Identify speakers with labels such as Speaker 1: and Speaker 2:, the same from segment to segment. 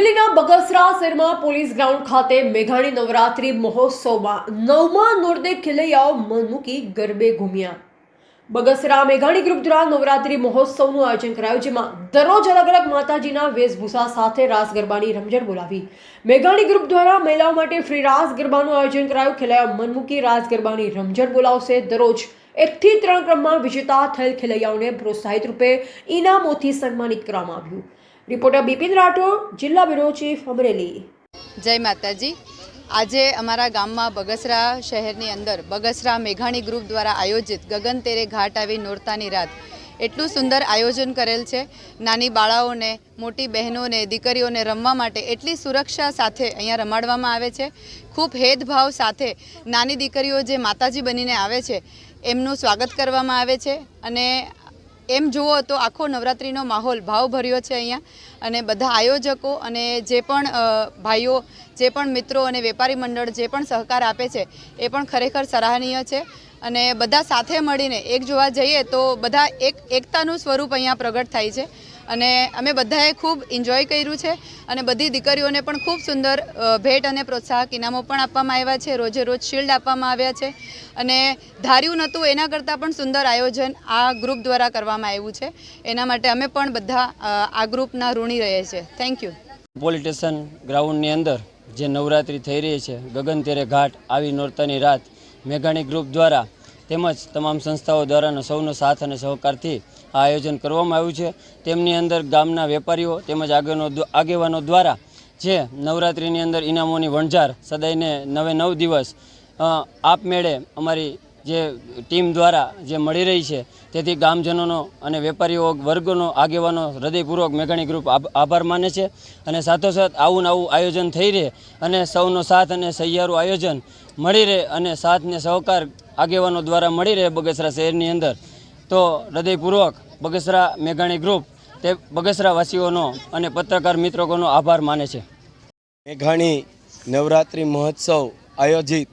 Speaker 1: અમરેલીના બગસરા શહેરમાં police ground ખાતે મેઘાણી નવરાત્રી મહોત્સવમાં નવમા નોરદે ખેલૈયાઓ મન મૂકી ગરબે ઘૂમ્યા. બગસરા મેઘાણી ગ્રુપ દ્વારા નવરાત્રી મહોત્સવનું આયોજન કરાયું, જેમાં દરરોજ અલગ અલગ માતાજીના વેશભૂષા સાથે રાસ ગરબાની રમઝટ બોલાવી. મેઘાણી ગ્રુપ દ્વારા મહિલાઓ માટે ફ્રી રાસ ગરબાનું આયોજન કરાયું. ખેલૈયાઓ મન મૂકી રાસ ગરબાની રમઝટ બોલાવશે. દરરોજ એકથી ત્રણ ક્રમમાં વિજેતા થયેલ ખેલૈયાઓને પ્રોત્સાહિત રૂપે ઇનામોથી સન્માનિત કરવામાં આવ્યું. રિપોર્ટર બિપિન રાઠોડ, જિલ્લા બ્યુરો ચીફ અમરેલી.
Speaker 2: જય માતાજી. આજે અમારા ગામમાં બગસરા શહેરની અંદર બગસરા મેઘાણી ગ્રુપ દ્વારા આયોજિત ગગન તેરે ઘાટ આવી નોરતાની રાત એટલું સુંદર આયોજન કરેલ છે. નાની બાળાઓને, મોટી બહેનોને, દીકરીઓને રમવા માટે એટલી સુરક્ષા સાથે અહીંયા રમાડવામાં આવે છે. ખૂબ હેદભાવ સાથે નાની દીકરીઓ જે માતાજી બનીને આવે છે, એમનું સ્વાગત કરવામાં આવે છે અને એમ જુઓ તો આખો નવરાત્રિનો માહોલ ભાવભર્યો છે અહીંયા. અને બધા આયોજકો અને જે પણ ભાઈઓ, જે પણ મિત્રો અને વેપારી મંડળ જે પણ સહકાર આપે છે, એ પણ ખરેખર સરાહનીય છે. અને બધા સાથે મળીને એક જોવા જઈએ તો બધા એક, એકતાનું સ્વરૂપ અહીંયા પ્રગટ થાય છે. અને અમે બધાએ ખૂબ એન્જોય કર્યું છે અને બધી દીકરીઓને પણ ખૂબ સુંદર ભેટ અને પ્રોત્સાહક ઇનામો પણ આપવામાં આવ્યા છે. રોજે રોજ શિલ્ડ આપવામાં આવ્યા છે અને ધાર્યું નહોતું, એના કરતાં પણ સુંદર આયોજન આ ગ્રુપ દ્વારા કરવામાં આવ્યું છે. એના માટે અમે પણ બધા આ ગ્રુપના ઋણી રહીએ છીએ. થેન્ક યુ
Speaker 3: પોલીસ ગ્રાઉન્ડની અંદર જે નવરાત્રિ થઈ રહી છે ગગન ઘાટ, આવી નોરતાની રાત, મેઘાણી ગ્રુપ દ્વારા તેમજ તમામ સંસ્થાઓ દ્વારાનો સૌનો સાથ અને સહકારથી આ આયોજન કરવામાં આવ્યું છે. તેમની અંદર ગામના વેપારીઓ તેમજ આગેવાનો આગેવાનો દ્વારા જે નવરાત્રિની અંદર ઇનામોની વણઝાર સદાયને નવે નવ દિવસ આપમેળે અમારી જે ટીમ દ્વારા જે મળી રહી છે તેથી ગામજનોનો અને વેપારીઓ વર્ગનો આગેવાનો હૃદયપૂર્વક મેઘાણી ગ્રુપ આભાર માને છે અને સાથોસાથ આવું આવું આયોજન થઈ રહે અને સૌનો સાથ અને સહિયારું આયોજન મળી રહે અને સાથને સહકાર આગેવાનો દ્વારા મળી રહે બગસરા શહેરની અંદર. તો હૃદયપૂર્વક બગસરા મેઘાણી ગ્રુપ તે બગસરાવાસીઓનો અને પત્રકાર મિત્રોનો આભાર માને છે.
Speaker 4: મેઘાણી નવરાત્રિ મહોત્સવ આયોજિત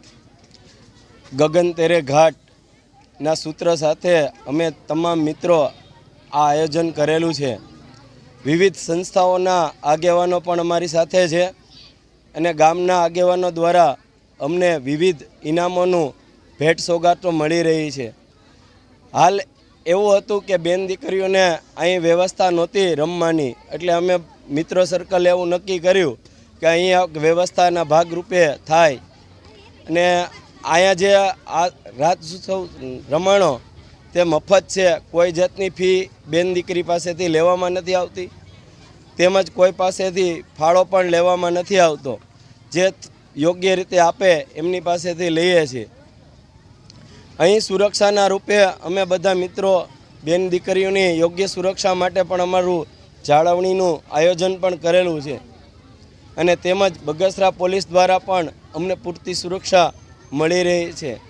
Speaker 4: ગગન તેરે ઘાટના સૂત્ર સાથે અમે તમામ મિત્રો આ આયોજન કરેલું છે. વિવિધ સંસ્થાઓના આગેવાનો પણ અમારી સાથે છે અને ગામના આગેવાનો દ્વારા અમને વિવિધ ઇનામોનું ભેટ સોગાતો મળી રહી છે. હાલ એવું હતું કે બેન દીકરીઓને અહીં વ્યવસ્થા નહોતી રમવાની. એટલે અમે મિત્ર સર્કલ એવું નક્કી કર્યું કે અહીંયા વ્યવસ્થાના ભાગરૂપે થાય. અને અહીંયા જે આ રાજોત્સવ રમાણો, તે મફત છે. કોઈ જાતની ફી બેન દીકરી પાસેથી લેવામાં નથી આવતી. તેમજ કોઈ પાસેથી ફાળો પણ લેવામાં નથી આવતો. જે યોગ્ય રીતે આપે એમની પાસેથી લઈએ છીએ. અહીં સુરક્ષાના રૂપે અમે બધા મિત્રો, બેન દીકરીઓની યોગ્ય સુરક્ષા માટે પણ અમારું જાળવણીનું આયોજન પણ કરેલું છે. અને તેમજ બગસરા પોલીસ દ્વારા પણ અમને પૂરતી સુરક્ષા મળી રહી છે.